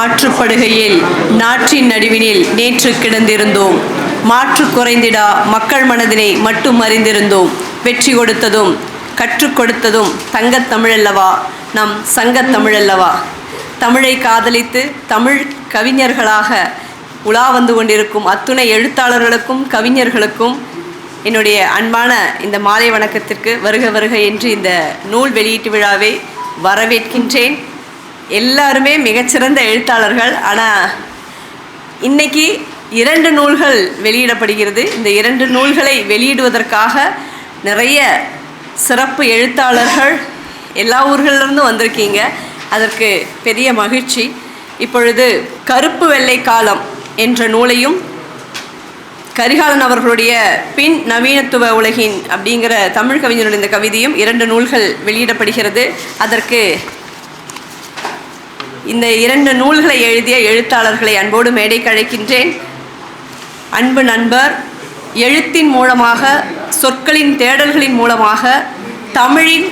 ஆற்றுப்படுகையில் நாற்றின் நடுவினில் நேற்று கிடந்திருந்தோம். மாற்று குறைந்திடா மக்கள் மனதினை மட்டும் அறிந்திருந்தோம். வெற்றி கொடுத்ததும் கற்றுக் கொடுத்ததும் தங்கத் தமிழல்லவா நம் சங்கத் தமிழல்லவா. தமிழை காதலித்து தமிழ் கவிஞர்களாக உலா வந்து கொண்டிருக்கும் அத்துணை எழுத்தாளர்களுக்கும் கவிஞர்களுக்கும் என்னுடைய அன்பான இந்த மாலை வணக்கத்திற்கு வருக வருக என்று இந்த நூல் வெளியீட்டு விழாவை வரவேற்கின்றேன். எல்லாருமே மிகச்சிறந்த எழுத்தாளர்கள். ஆனால் இன்னைக்கு இரண்டு நூல்கள் வெளியிடப்படுகிறது. இந்த இரண்டு நூல்களை வெளியிடுவதற்காக நிறைய சிறப்பு எழுத்தாளர்கள் எல்லா ஊர்களிலிருந்தும் வந்திருக்கீங்க. அதற்கு பெரிய மகிழ்ச்சி. இப்பொழுது கருப்பு வெள்ளை காலம் என்ற நூலையும் கரிகாலன் அவர்களுடைய பின் நவீனத்துவ உலகின் அப்படிங்கிற தமிழ் கவிஞருடைய இந்த கவிதையும் இரண்டு நூல்கள் வெளியிடப்படுகிறது. அதற்கு இந்த இரண்டு நூல்களை எழுதிய எழுத்தாளர்களை அன்போடு மேடைக்கு அழைக்கின்றேன். அன்பு நண்பர் எழுத்தின் மூலமாக சொற்களின் தேடல்களின் மூலமாக தமிழின்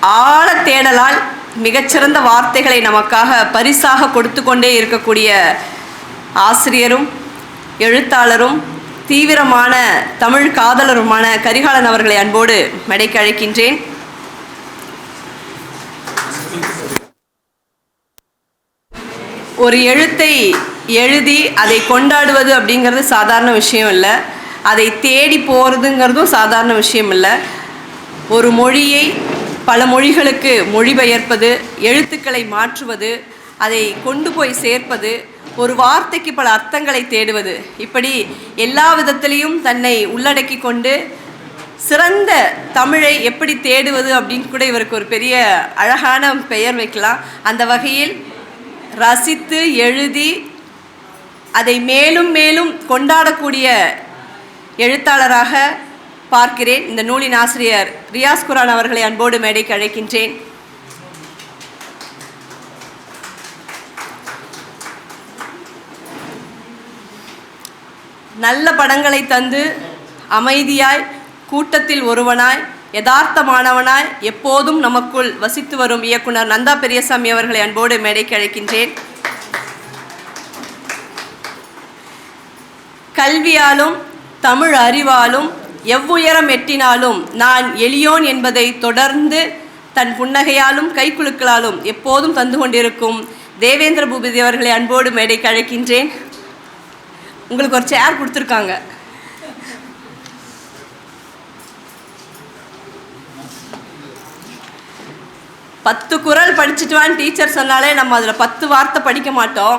ஆழ தேடலால் மிகச்சிறந்த வார்த்தைகளை நமக்காக பரிசாக கொடுத்து கொண்டே இருக்கக்கூடிய ஆசிரியரும் எழுத்தாளரும் தீவிரமான தமிழ் காதலருமான கரிகாலன் அவர்களை அன்போடு மேடைக்கு அழைக்கின்றேன். ஒரு எழுத்தை எழுதி அதை கொண்டாடுவது அப்படிங்கிறது சாதாரண விஷயம் இல்லை. அதை தேடி போகிறதுங்கிறதும் சாதாரண விஷயம் இல்லை. ஒரு மொழியை பல மொழிகளுக்கு மொழிபெயர்ப்பது எழுத்துக்களை மாற்றுவது அதை கொண்டு போய் சேர்ப்பது ஒரு வார்த்தைக்கு பல அர்த்தங்களை தேடுவது. இப்படி எல்லா விதத்திலையும் தன்னை உள்ளடக்கி கொண்டு சிறந்த தமிழை எப்படி தேடுவது அப்படின்னு கூட இவருக்கு ஒரு பெரிய அழகான பெயர் வைக்கலாம். அந்த வகையில் ரசித்து எழுதி அதை மேலும் மேலும் கொண்டாடக்கூடிய எழுத்தாளராக பார்க்கிறேன் இந்த நூலின் ஆசிரியர் ரியாஸ் குரான் அவர்களை அன்போடு மேடைக்கு அழைக்கின்றேன். நல்ல படங்களை தந்து அமைதியாய் கூட்டத்தில் ஒருவனாய் யதார்த்தமானவனாய் எப்போதும் நமக்குள் வசித்து வரும் இயக்குனர் நந்தா பெரியசாமி அவர்களை அன்போடு மேடைக்கு அழைக்கின்றேன். கல்வியாலும் தமிழ் அறிவாலும் எவ்வுயரம் எட்டினாலும் நான் எளியோன் என்பதை தொடர்ந்து தன் புன்னகையாலும் கைக்குலுக்களாலும் எப்போதும் தந்து கொண்டிருக்கும் தேவேந்திர பூபதி அவர்களை அன்போடு மேடைக்கு அழைக்கின்றேன். உங்களுக்கு ஒரு சேர் கொடுத்துருக்காங்க. பத்து குறள் படிச்சுட்டுவான்னு டீச்சர் சொன்னாலே நம்ம அதில் பத்து வார்த்தை படிக்க மாட்டோம்.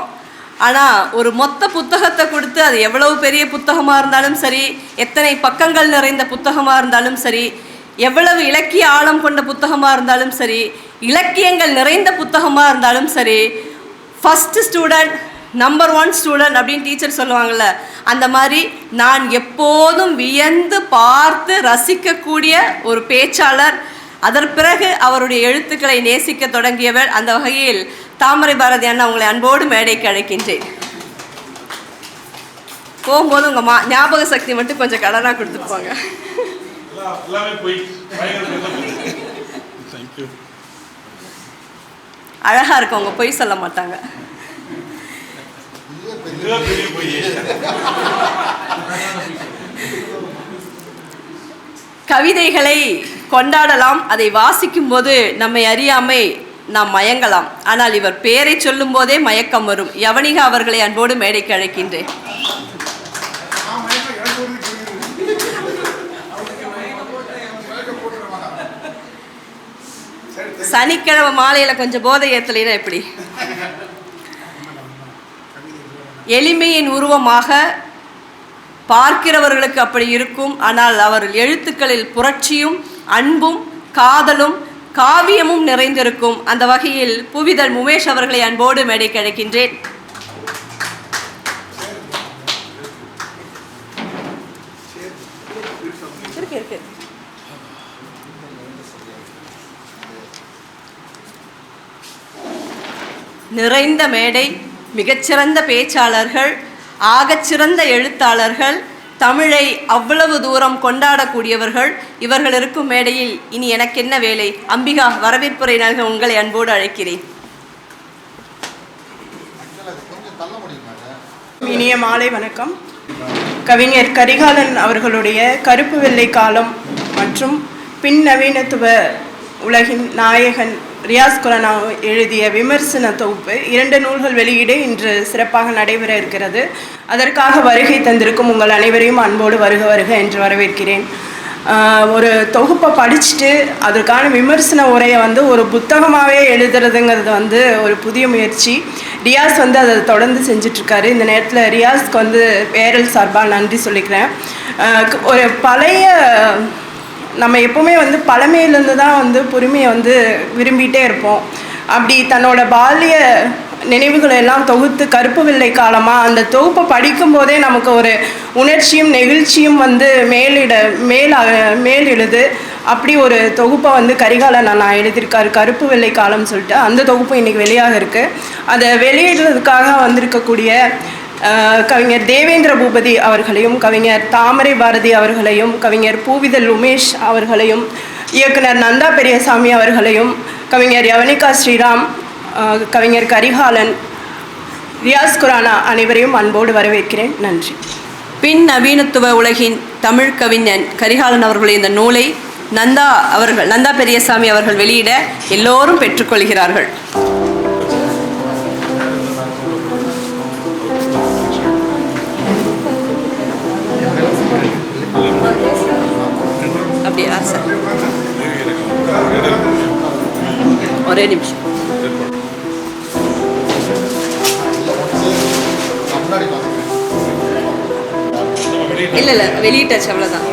ஆனால் ஒரு மொத்த புத்தகத்தை கொடுத்து அது எவ்வளவு பெரிய புத்தகமாக இருந்தாலும் சரி எத்தனை பக்கங்கள் நிறைந்த புத்தகமாக இருந்தாலும் சரி எவ்வளவு இலக்கிய ஆழம் கொண்ட புத்தகமாக இருந்தாலும் சரி இலக்கியங்கள் நிறைந்த புத்தகமாக இருந்தாலும் சரி first student number one student அப்படின்னு டீச்சர் சொல்லுவாங்கள்ல அந்த மாதிரி நான் எப்போதும் வியந்து பார்த்து ரசிக்கக்கூடிய ஒரு பேச்சாளர் அதன் பிறகு அவருடைய எழுத்துக்களை நேசிக்க தொடங்கியவர் அந்த வகையில் தாமரை பாரதி அண்ணா உங்களை அன்போடு மேடைக்கு அழைக்கின்றேன். போகும்போது உங்கள் மா ஞாபக சக்தி மட்டும் கொஞ்சம் கடனாக கொடுத்துட்டு போங்க எல்லாம் எல்லாமே போய் அழகாக சொல்ல மாட்டாங்க. கவிதைகளை கொண்டாடலாம். அதை வாசிக்கும் போது நம்மை அறியாமை நாம் மயங்கலாம். ஆனால் இவர் பெயரை சொல்லும் போதே மயக்கம் வரும். யவனிகா அவர்களை அன்போடு மேடைக்கு அழைக்கின்றேன். சனிக்கிழமை மாலையில கொஞ்சம் போதை ஏத்தலைன்னா எப்படி? எளிமையின் உருவமாக பார்க்கிறவர்களுக்கு அப்படி இருக்கும். ஆனால் அவர் எழுத்துக்களில் புரட்சியும் அன்பும் காதலும் காவியமும் நிறைந்திருக்கும். அந்த வகையில் புவிதல் முமேஷ் அவர்களை அன்போடு மேடை கிடைக்கின்றேன். நிறைந்த மேடை மிகச்சிறந்த பேச்சாளர்கள் ஆகச்சிறந்த எழுத்தாளர்கள் தமிழை அவ்வளவு தூரம் கொண்டாடக்கூடியவர்கள் இவர்கள் இருக்கும் மேடையில் இனி எனக்கு என்ன வேலை? அம்பிகா வரவேற்புரை நல்க உங்களை அன்போடு அழைக்கிறேன். இனிய மாலை வணக்கம். கவிஞர் கரிகாலன் அவர்களுடைய கருப்பு வெள்ளை காலம் மற்றும் பின் நவீனத்துவ உலகின் நாயகன் ரியாஸ் குரானா எழுதிய விமர்சன தொகுப்பு இரண்டு நூல்கள் வெளியீடு இன்று சிறப்பாக நடைபெற இருக்கிறது. அதற்காக வருகை தந்திருக்கும் உங்கள் அனைவரையும் அன்போடு வருக வருக என்று வரவேற்கிறேன். ஒரு தொகுப்பை படிச்சுட்டு அதற்கான விமர்சன உரையை வந்து ஒரு புத்தகமாகவே எழுதுறதுங்கிறது வந்து ஒரு புதிய முயற்சி. ரியாஸ் வந்து அதை தொடர்ந்து செஞ்சிட்ருக்காரு. இந்த நேரத்தில் ரியாஸ்க்கு வந்து பேரல் சார்பாக நன்றி சொல்லிக்கிறேன். ஒரு பழைய நம்ம எப்போவுமே வந்து பழமையிலேருந்து தான் வந்து பொறுமையை வந்து விரும்பிகிட்டே இருப்போம். அப்படி தன்னோட பால்ய நினைவுகளை எல்லாம் தொகுத்து கருப்பு வெள்ளை காலமாக அந்த தொகுப்பை படிக்கும்போதே நமக்கு ஒரு உணர்ச்சியும் நெகிழ்ச்சியும் வந்து மேலிட மேல் மேலிடுது அப்படி ஒரு தொகுப்பை வந்து கரிகாலன் நான் எழுதியிருக்காரு. கருப்பு வெள்ளை காலம்னு சொல்லிட்டு அந்த தொகுப்பு இன்றைக்கி வெளியாக இருக்குது அதை வெளியிடுறதுக்காக வந்திருக்கக்கூடிய கவிஞர் தேவேந்திர பூபதி அவர்களையும் கவிஞர் தாமரை பாரதி அவர்களையும் கவிஞர் பூவிதல் உமேஷ் அவர்களையும் இயக்குனர் நந்தா பெரியசாமி அவர்களையும் கவிஞர் யவனிகா ஸ்ரீராம் கவிஞர் கரிகாலன் ரியாஸ் குரானா அனைவரையும் அன்போடு வரவேற்கிறேன். நன்றி. பின் நவீனத்துவ உலகின் தமிழ் கவிஞன் கரிகாலன் அவர்களுடைய இந்த நூலை நந்தா அவர்கள் நந்தா பெரியசாமி அவர்கள் வெளியிட எல்லோரும் பெற்றுக்கொள்கிறார்கள். ஒரே நிமிஷம். இல்லை இல்லை வெளியிட்டாச்சு அவ்வளோதான்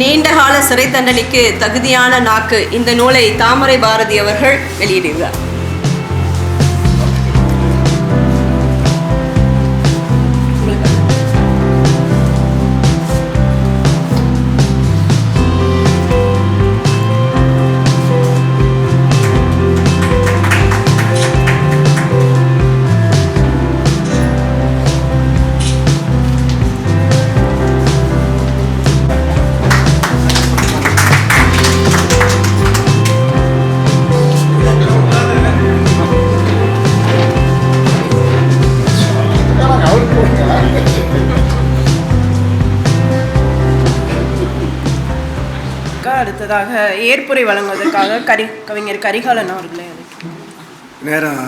நீண்டகால சிறை தண்டனைக்கு தகுதியான நாக்கு இந்த நூலை தாமரை பாரதி அவர்கள் வெளியிடுகிறார். வழங்குவதற்காக ஏற்புரை வழங்குவதற்காக கரி கவிஞர் கரிகாலன் அவர்களே நேரம்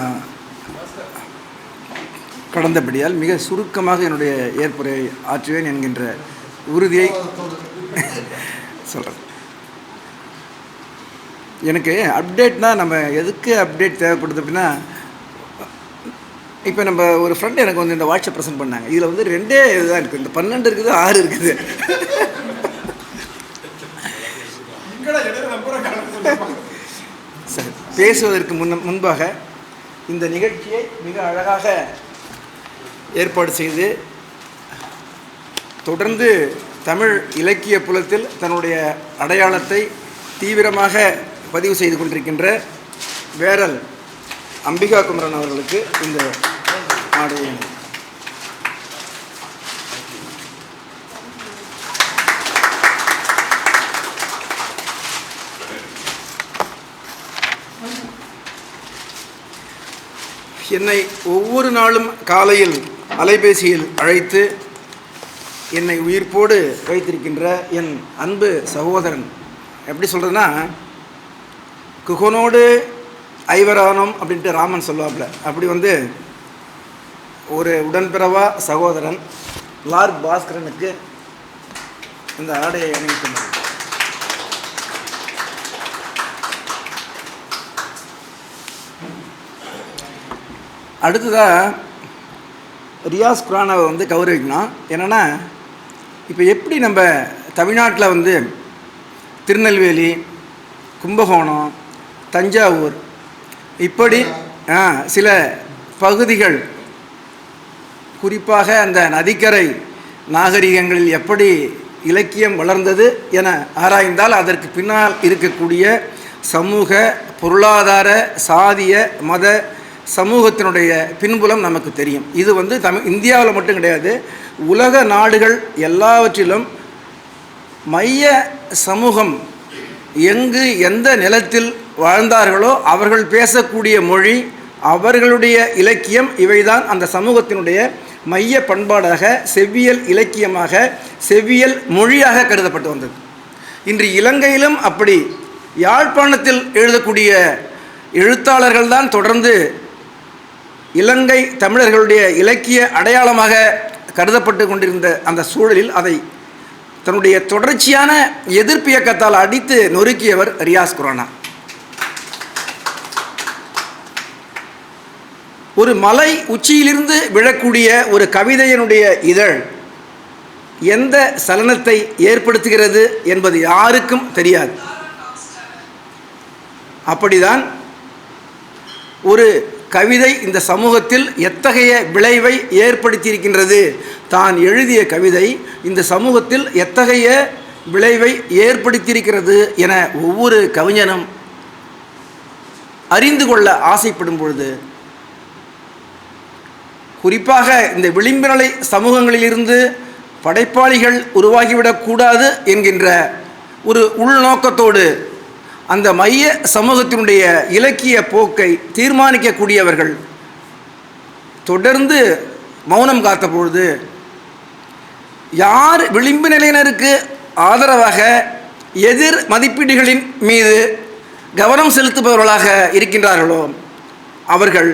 கடந்தபடியால் மிக சுருக்கமாக என்னுடைய ஏற்புரை ஆற்றுவேன் என்கின்ற உறுதியை சொல்கிறேன் எனக்கு அப்டேட்னா நம்ம எதுக்கு அப்டேட் தேவைப்படுது அப்படின்னா இப்போ நம்ம ஒரு ஃப்ரெண்ட் எனக்கு வந்து இந்த வாட்ஸ்அப் ப்ரெசென்ட் பண்ணாங்க. இதில் வந்து ரெண்டே இதுதான் இருக்குது இந்த பன்னெண்டு இருக்குது ஆறு இருக்குது சரி பேசுவதற்கு முன்ன முன்பாக இந்த நிகழ்ச்சியை மிக அழகாக ஏற்பாடு செய்து தொடர்ந்து தமிழ் இலக்கிய புலத்தில் தன்னுடைய அடையாளத்தை தீவிரமாக பதிவு செய்து கொண்டிருக்கின்ற வேரல் அம்பிகா குமரன் அவர்களுக்கு இந்த ஆடையை என்னை ஒவ்வொரு நாளும் காலையில் அலைபேசியில் அழைத்து என்னை உயிர்ப்போடு வைத்திருக்கின்ற என் அன்பு சகோதரன். எப்படி சொல்கிறதுன்னா குகனோடு ஐவரானோம் அப்படின்ட்டு ராமன் சொல்லுவாப்ல அப்படி வந்து ஒரு உடன்பிறவா சகோதரன் லார்க் பாஸ்கரனுக்கு இந்த ஆடையை அணிவிக்கின்றது அடுத்ததாக ரியாஸ் குரானாவை வந்து கௌரவிக்கணும். என்னென்னா இப்போ எப்படி நம்ம தமிழ்நாட்டில் வந்து திருநெல்வேலி கும்பகோணம் தஞ்சாவூர் இப்படி சில பகுதிகள் குறிப்பாக அந்த நதிக்கரை நாகரிகங்களில் எப்படி இலக்கியம் வளர்ந்தது என ஆராய்ந்தால் அதற்கு பின்னால் இருக்கக்கூடிய சமூக பொருளாதார சாதிய மத சமூகத்தினுடைய பின்புலம் நமக்கு தெரியும். இது வந்து தமிழ் இந்தியாவில் மட்டும் கிடையாது உலக நாடுகள் எல்லாவற்றிலும் மைய சமூகம் எங்கு எந்த நிலத்தில் வாழ்ந்தார்களோ அவர்கள் பேசக்கூடிய மொழி அவர்களுடைய இலக்கியம் இவைதான் அந்த சமூகத்தினுடைய மைய பண்பாடாக செவ்வியல் இலக்கியமாக செவ்வியல் மொழியாக கருதப்பட்டு வந்தது. இன்று இலங்கையிலும் அப்படி யாழ்ப்பாணத்தில் எழுதக்கூடிய எழுத்தாளர்கள் தான் தொடர்ந்து இலங்கை தமிழர்களுடைய இலக்கிய அடையாளமாக கருதப்பட்டு கொண்டிருந்த அந்த சூழலில் அதை தன்னுடைய தொடர்ச்சியான எதிர்ப்பு இயக்கத்தால் அடித்து நொறுக்கியவர் ரியாஸ் குரானா. ஒரு மலை உச்சியிலிருந்து விழக்கூடிய ஒரு கவிதையினுடைய இதழ் எந்த சலனத்தை ஏற்படுத்துகிறது என்பது யாருக்கும் தெரியாது. அப்படிதான் ஒரு கவிதை இந்த சமூகத்தில் எத்தகைய விளைவை ஏற்படுத்தியிருக்கின்றது? தான் எழுதிய கவிதை இந்த சமூகத்தில் எத்தகைய விளைவை ஏற்படுத்தியிருக்கிறது என ஒவ்வொரு கவிஞனும் அறிந்து கொள்ள ஆசைப்படும் பொழுது குறிப்பாக இந்த விளிம்புநிலை சமூகங்களிலிருந்து படைப்பாளிகள் உருவாகிவிடக்கூடாது என்கின்ற ஒரு உள்நோக்கத்தோடு அந்த மைய சமூகத்தினுடைய இலக்கிய போக்கை தீர்மானிக்கக்கூடியவர்கள். தொடர்ந்து மௌனம் காத்த பொழுது யார் விளிம்பு நிலையினருக்கு ஆதரவாக எதிர் மதிப்பீடுகளின் மீது கவனம் செலுத்துபவர்களாக இருக்கின்றார்களோ அவர்கள்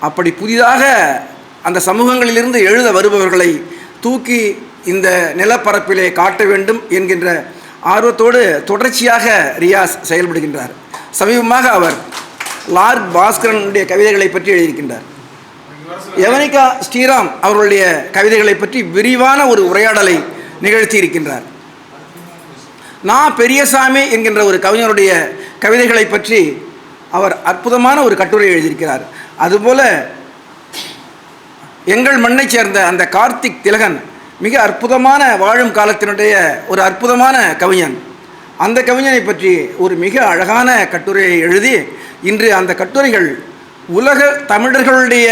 அப்படி புதிதாக அந்த சமூகங்களிலிருந்து எழுத வருபவர்களை தூக்கி இந்த நிலப்பரப்பிலே காட்ட வேண்டும் என்கின்ற ஆர்வத்தோடு தொடர்ச்சியாக ரியாஸ் செயல்படுகின்றார். சமீபமாக அவர் லார்ட் பாஸ்கரனுடைய கவிதைகளை பற்றி எழுதியிருக்கின்றார். யவனிகா ஸ்ரீராம் அவர்களுடைய கவிதைகளை பற்றி விரிவான ஒரு உரையாடலை நிகழ்த்தி இருக்கின்றார் நான் பெரியசாமி என்கின்ற ஒரு கவிஞருடைய கவிதைகளை பற்றி அவர் அற்புதமான ஒரு கட்டுரை எழுதியிருக்கிறார். அதுபோல எங்கள் மண்ணைச் சேர்ந்த அந்த கார்த்திக் திலகன் மிக அற்புதமான வாழும் காலத்தினுடைய ஒரு அற்புதமான கவிஞன். அந்த கவிஞனை பற்றி ஒரு மிக அழகான கட்டுரையை எழுதி இன்று அந்த கட்டுரைகள் உலக தமிழர்களுடைய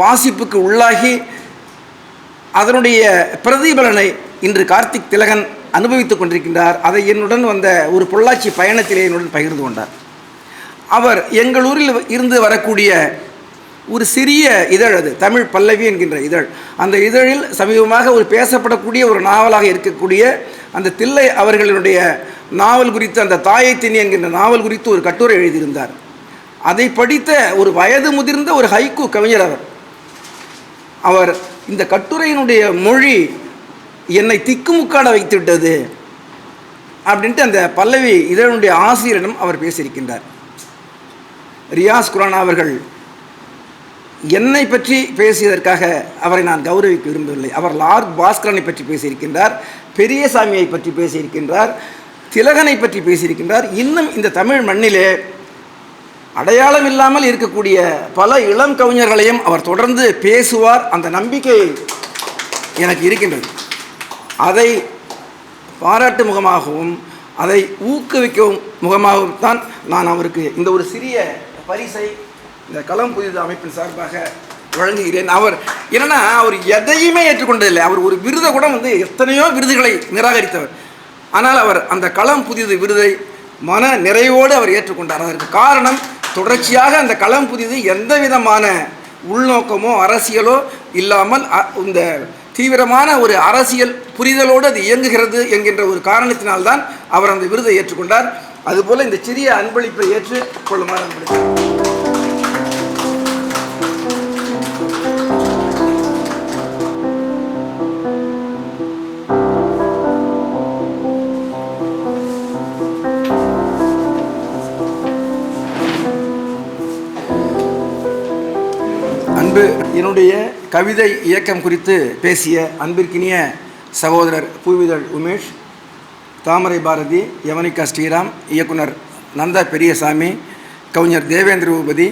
வாசிப்புக்கு உள்ளாகி அதனுடைய பிரதிபலனை இன்று கார்த்திக் திலகன் அனுபவித்துக் கொண்டிருக்கின்றார். அதை என்னுடன் வந்த ஒரு பொள்ளாச்சி பயணத்திலே என்னுடன் பகிர்ந்து கொண்டார். அவர் எங்கள் ஊரில் இருந்து வரக்கூடிய ஒரு சிறிய இதழ் அது தமிழ் பல்லவி என்கின்ற இதழ். அந்த இதழில் சமீபமாக ஒரு பேசப்படக்கூடிய ஒரு நாவலாக இருக்கக்கூடிய அந்த தில்லை அவர்களுடைய நாவல் குறித்து அந்த தாயை திணி என்கின்ற நாவல் குறித்து ஒரு கட்டுரை எழுதியிருந்தார். அதை படித்த ஒரு வயது முதிர்ந்த ஒரு ஹைக்கு கவிஞர் அவர். அவர் இந்த கட்டுரையினுடைய மொழி என்னை திக்குமுக்காட வைத்து விட்டது அப்படின்ட்டு அந்த பல்லவி இதனுடைய ஆசிரியரிடம் அவர் பேசியிருக்கின்றார். ரியாஸ் குரானா அவர்கள் என்னை பற்றி பேசியதற்காக அவரை நான் கௌரவிக்க விரும்பவில்லை. அவர் லார்ட் பாஸ்கரனை பற்றி பேசியிருக்கின்றார் பெரியசாமியை பற்றி பேசியிருக்கின்றார் திலகனை பற்றி பேசியிருக்கின்றார். இன்னும் இந்த தமிழ் மண்ணிலே அடையாளம் இல்லாமல் இருக்கக்கூடிய பல இளம் கவிஞர்களையும் அவர் தொடர்ந்து பேசுவார். அந்த நம்பிக்கை எனக்கு இருக்கின்றது. அதை பாராட்டு முகமாகவும் அதை ஊக்குவிக்கும் முகமாகவும் தான் நான் அவருக்கு இந்த ஒரு சிறிய பரிசை இந்த களம் புதிது அமைப்பின் சார்பாக வழங்குகிறேன். அவர் என்னன்னா அவர் எதையுமே ஏற்றுக்கொண்டதில்லை. அவர் ஒரு விருதை கூட வந்து எத்தனையோ விருதுகளை நிராகரித்தவர். ஆனால் அவர் அந்த களம் புதிது விருதை மன நிறைவோடு அவர் ஏற்றுக்கொண்டார். அதற்கு காரணம் தொடர்ச்சியாக அந்த களம் புதிது எந்த விதமான உள்நோக்கமோ அரசியலோ இல்லாமல் அ- இந்த தீவிரமான ஒரு அரசியல் புரிதலோடு அது இயங்குகிறது என்கின்ற ஒரு காரணத்தினால்தான் அவர் அந்த விருதை ஏற்றுக்கொண்டார். அதுபோல் இந்த சிறிய அன்பளிப்பை ஏற்று கொள்ளுமாறு என்னுடைய கவிதை இயக்கம் குறித்து பேசிய அன்பிற்கினிய சகோதரர் பூவிதழ் உமேஷ் தாமரை பாரதி யவனிகா ஸ்ரீராம் இயக்குனர் நந்தா பெரியசாமி கவிஞர் தேவேந்திர பூபதி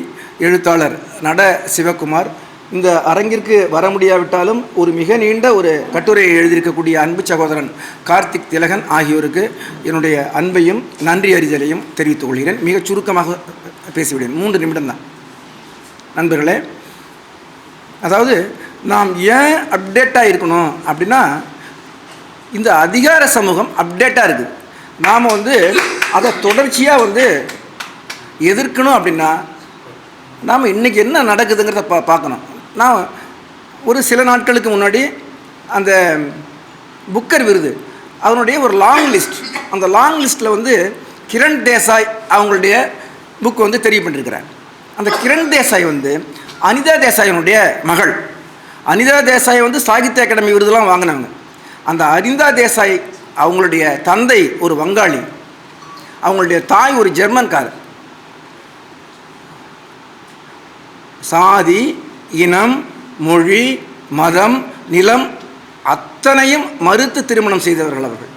எழுத்தாளர் நட சிவகுமார். இந்த அரங்கிற்கு வர முடியாவிட்டாலும் ஒரு மிக நீண்ட ஒரு கட்டுரையை எழுதியிருக்கக்கூடிய அன்பு சகோதரன் கார்த்திக் திலகன் ஆகியோருக்கு என்னுடைய அன்பையும் நன்றி அறிதலையும் தெரிவித்துக் கொள்கிறேன். மிகச் சுருக்கமாக பேசிவிடுவேன். மூன்று நிமிடம் தான் நண்பர்களே அதாவது நாம் ஏன் அப்டேட்டாக இருக்கணும் அப்படின்னா இந்த அதிகார சமூகம் அப்டேட்டாக இருக்குது. நாம் வந்து அதை தொடர்ச்சியாக வந்து எதிர்க்கணும் அப்படின்னா நாம் இன்றைக்கி என்ன நடக்குதுங்கிறத பா பார்க்கணும். நான் ஒரு சில நாட்களுக்கு முன்னாடி அந்த புக்கர் விருது அவனுடைய ஒரு லாங் லிஸ்ட் அந்த லாங் லிஸ்ட்டில் வந்து கிரண் தேசாய் அவங்களுடைய புக் வந்து தெரிய பண்ணியிருக்கிறார் அந்த கிரண் தேசாய் வந்து அனிதா தேசாயினுடைய மகள். அனிதா தேசாய் வந்து சாகித்ய அகாடமி விருதுலாம் வாங்கினாங்க. அந்த அனிதா தேசாய் அவங்களுடைய தந்தை ஒரு வங்காளி. அவங்களுடைய தாய் ஒரு ஜெர்மன்காரர். சாதி இனம் மொழி மதம் நிலம் அத்தனையும் மறுத்து திருமணம் செய்தவர்கள் அவர்கள்.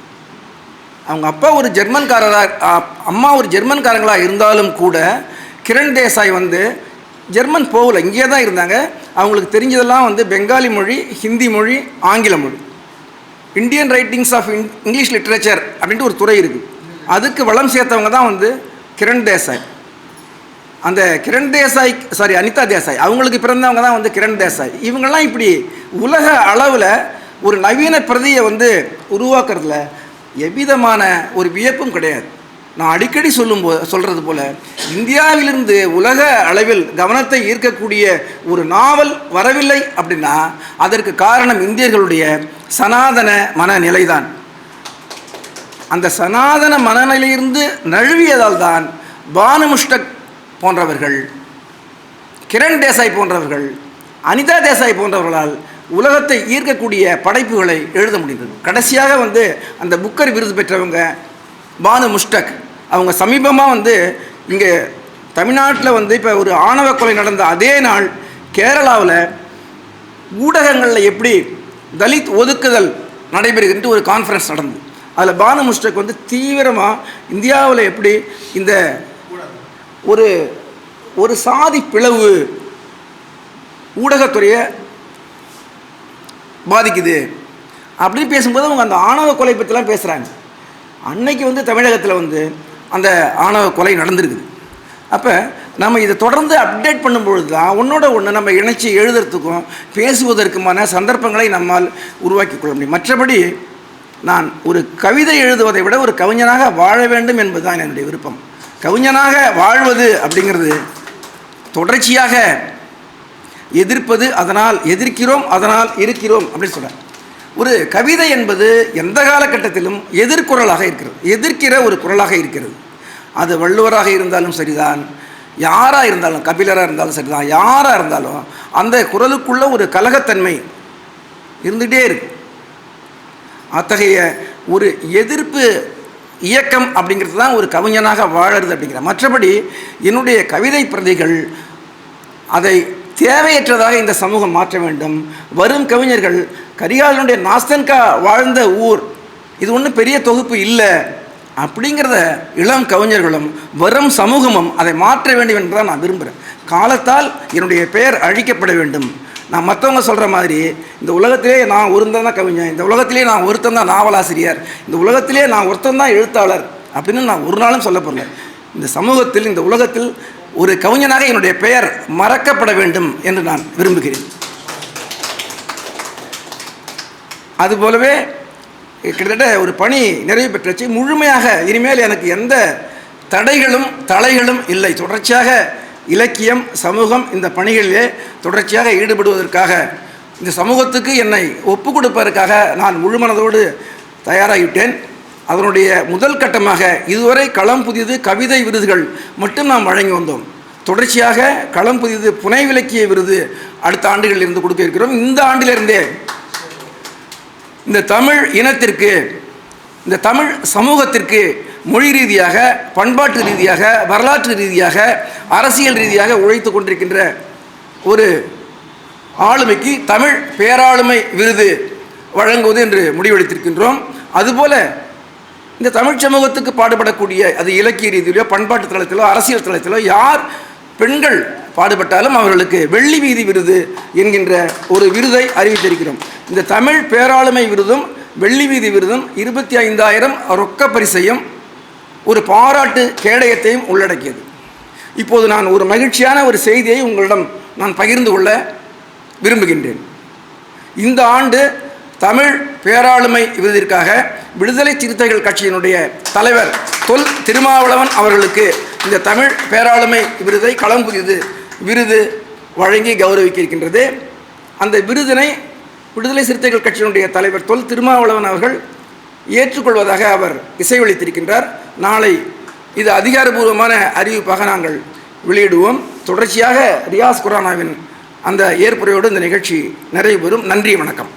அவங்க அப்பா ஒரு ஜெர்மன்காரராக அம்மா ஒரு ஜெர்மன்காரங்களாக இருந்தாலும் கூட கிரண் தேசாய் வந்து ஜெர்மன் போகல இங்கே தான் இருந்தாங்க. அவங்களுக்கு தெரிஞ்சதெல்லாம் வந்து பெங்காலி மொழி ஹிந்தி மொழி ஆங்கில மொழி. Indian writings of English literature அப்படின்ட்டு ஒரு துறை இருக்குது அதுக்கு வளம் சேர்த்தவங்க தான் வந்து கிரண் தேசாய். அந்த கிரண் தேசாய் சாரி அனிதா தேசாய். அவங்களுக்கு பிறந்தவங்க தான் வந்து கிரண் தேசாய். இவங்கெல்லாம் இப்படி உலக அளவில் ஒரு நவீன பிரதியை வந்து உருவாக்குறதுல எவ்விதமான ஒரு வியப்பும் கிடையாது. நான் அடிக்கடி சொல்லும் போ சொல்கிறது போல் இந்தியாவிலிருந்து உலக அளவில் கவனத்தை ஈர்க்கக்கூடிய ஒரு நாவல் வரவில்லை அப்படின்னா அதற்கு காரணம் இந்தியர்களுடைய சனாதன மனநிலைதான். அந்த சனாதன மனநிலையிலிருந்து நழுவியதால் தான் பானுமுஷ்டக் போன்றவர்கள் கிரண் தேசாய் போன்றவர்கள் அனிதா தேசாய் போன்றவர்களால் உலகத்தை ஈர்க்கக்கூடிய படைப்புகளை எழுத முடிந்தது. கடைசியாக வந்து அந்த புக்கர் விருது பெற்றவங்க பானு முஷ்டக் அவங்க சமீபமாக வந்து இங்கே தமிழ்நாட்டில் வந்து இப்போ ஒரு ஆணவ கொலை நடந்த அதே நாள் கேரளாவில் ஊடகங்களில் எப்படி தலித் ஒதுக்குதல் நடைபெறுகின்ற ஒரு கான்ஃபரன்ஸ் நடந்தது. அதில் பானு முஸ்டக் வந்து தீவிரமாக இந்தியாவில் எப்படி இந்த ஒரு ஒரு சாதி பிளவு ஊடகத்துறையை பாதிக்குது அப்படின்னு பேசும்போது அவங்க அந்த ஆணவ கொலை பற்றிலாம் பேசுகிறாங்க அன்னைக்கு வந்து தமிழகத்தில் வந்து அந்த ஆணவ கொலை நடந்திருக்குது. அப்போ நம்ம இதை தொடர்ந்து அப்டேட் பண்ணும்பொழுது தான் ஒன்றோட ஒன்று நம்ம இணைச்சி எழுதுறதுக்கும் பேசுவதற்குமான சந்தர்ப்பங்களை நம்மால் உருவாக்கி கொள்ள முடியும். மற்றபடி நான் ஒரு கவிதை எழுதுவதை விட ஒரு கவிஞனாக வாழ வேண்டும் என்பதுதான் என்னுடைய விருப்பம். கவிஞனாக வாழ்வது அப்படிங்கிறது தொடர்ச்சியாக எதிர்ப்பது அதனால் எதிர்க்கிறோம் அதனால் இருக்கிறோம் அப்படின்னு சொல்கிறேன் ஒரு கவிதை என்பது எந்த காலகட்டத்திலும் எதிர்குரலாக இருக்கிறது. எதிர்க்கிற ஒரு குரலாக இருக்கிறது. அது வள்ளுவராக இருந்தாலும் சரிதான் யாராக இருந்தாலும் கபிலராக இருந்தாலும் சரிதான் யாராக இருந்தாலும் அந்த குரலுக்குள்ள ஒரு கலகத்தன்மை இருந்துகிட்டே இருக்கு. அத்தகைய ஒரு எதிர்ப்பு இயக்கம் அப்படிங்கிறது தான் ஒரு கவிஞனாக வாழறது அப்படிங்கிற. மற்றபடி என்னுடைய கவிதை பிரதிகள் அதை தேவையற்றதாக இந்த சமூகம் மாற்ற வேண்டும். வரும் கவிஞர்கள் கரிகாலனுடைய நாஸ்தன்கா வாழ்ந்த ஊர். இது ஒன்றும் பெரிய தொகுப்பு இல்லை. அப்படிங்கிறத இளம் கவிஞர்களும் வரும் சமூகமும் அதை மாற்ற வேண்டும் என்று தான் நான் விரும்புகிறேன் காலத்தால் என்னுடைய பெயர் அழிக்கப்பட வேண்டும். நான் மற்றவங்க சொல்கிற மாதிரி இந்த உலகத்திலே நான் ஒருத்தன் தான் கவிஞன் இந்த உலகத்திலே நான் ஒருத்தன் தான் நாவலாசிரியர் இந்த உலகத்திலே நான் ஒருத்தன் தான் எழுத்தாளர் அப்படின்னு நான் ஒரு நாளும் சொல்ல போகிறேன் இந்த சமூகத்தில் இந்த உலகத்தில் ஒரு கவிஞனாக என்னுடைய பெயர் மறக்கப்பட வேண்டும் என்று நான் விரும்புகிறேன். அதுபோலவே கிட்டத்தட்ட ஒரு பணி நிறைவு பெற்றுச்சு. முழுமையாக இனிமேல் எனக்கு எந்த தடைகளும் தலைகளும் இல்லை. தொடர்ச்சியாக இலக்கியம் சமூகம் இந்த பணிகளிலே தொடர்ச்சியாக ஈடுபடுவதற்காக இந்த சமூகத்துக்கு என்னை ஒப்பு கொடுப்பதற்காக நான் முழுமனதோடு தயாராகிவிட்டேன். அதனுடைய முதல் கட்டமாக இதுவரை களம் புதிது கவிதை விருதுகள் மட்டும் நாம் வழங்கி வந்தோம். தொடர்ச்சியாக களம் புதிது புனை விலக்கிய விருது அடுத்த ஆண்டுகளில் இருந்து கொடுக்க இருக்கிறோம். இந்த ஆண்டிலிருந்தே இந்த தமிழ் இனத்திற்கு இந்த தமிழ் சமூகத்திற்கு மொழி ரீதியாக பண்பாட்டு ரீதியாக வரலாற்று ரீதியாக அரசியல் ரீதியாக உழைத்து கொண்டிருக்கின்ற ஒரு ஆளுமைக்கு தமிழ் பேராளுமை விருது வழங்குவது என்று முடிவெடுத்திருக்கின்றோம். அதுபோல இந்த தமிழ் சமூகத்துக்கு பாடுபடக்கூடிய அது இலக்கிய ரீதியிலோ பண்பாட்டு தளத்திலோ அரசியல் தளத்திலோ யார் பெண்கள் பாடுபட்டாலும் அவர்களுக்கு வெள்ளி வீதி விருது என்கின்ற ஒரு விருதை அறிவித்திருக்கிறோம். இந்த தமிழ் பேராளுமை விருதும் வெள்ளி வீதி விருதும் இருபத்தி ஐந்தாயிரம் ரொக்க பரிசையும் ஒரு பாராட்டு கேடயத்தையும் உள்ளடக்கியது. இப்போது நான் ஒரு மகிழ்ச்சியான ஒரு செய்தியை உங்களிடம் நான் பகிர்ந்து கொள்ள விரும்புகின்றேன். இந்த ஆண்டு தமிழ் பேராளுமை விருதிற்காக விடுதலை சிறுத்தைகள் கட்சியினுடைய தலைவர் தொல் திருமாவளவன் அவர்களுக்கு இந்த தமிழ் பேராளுமை விருதை களம் புதிது விருது வழங்கி கௌரவிக்க இருக்கின்றது அந்த விருதினை விடுதலை சிறுத்தைகள் கட்சியினுடைய தலைவர் தொல் திருமாவளவன் அவர்கள் ஏற்றுக்கொள்வதாக அவர் இசைவளித்திருக்கின்றார் நாளை இது அதிகாரபூர்வமான அறிவிப்பாக நாங்கள் வெளியிடுவோம். தொடர்ச்சியாக ரியாஸ் குரானாவின் அந்த ஏற்புரையோடு இந்த நிகழ்ச்சி நிறைவு பெறும் நன்றி வணக்கம்.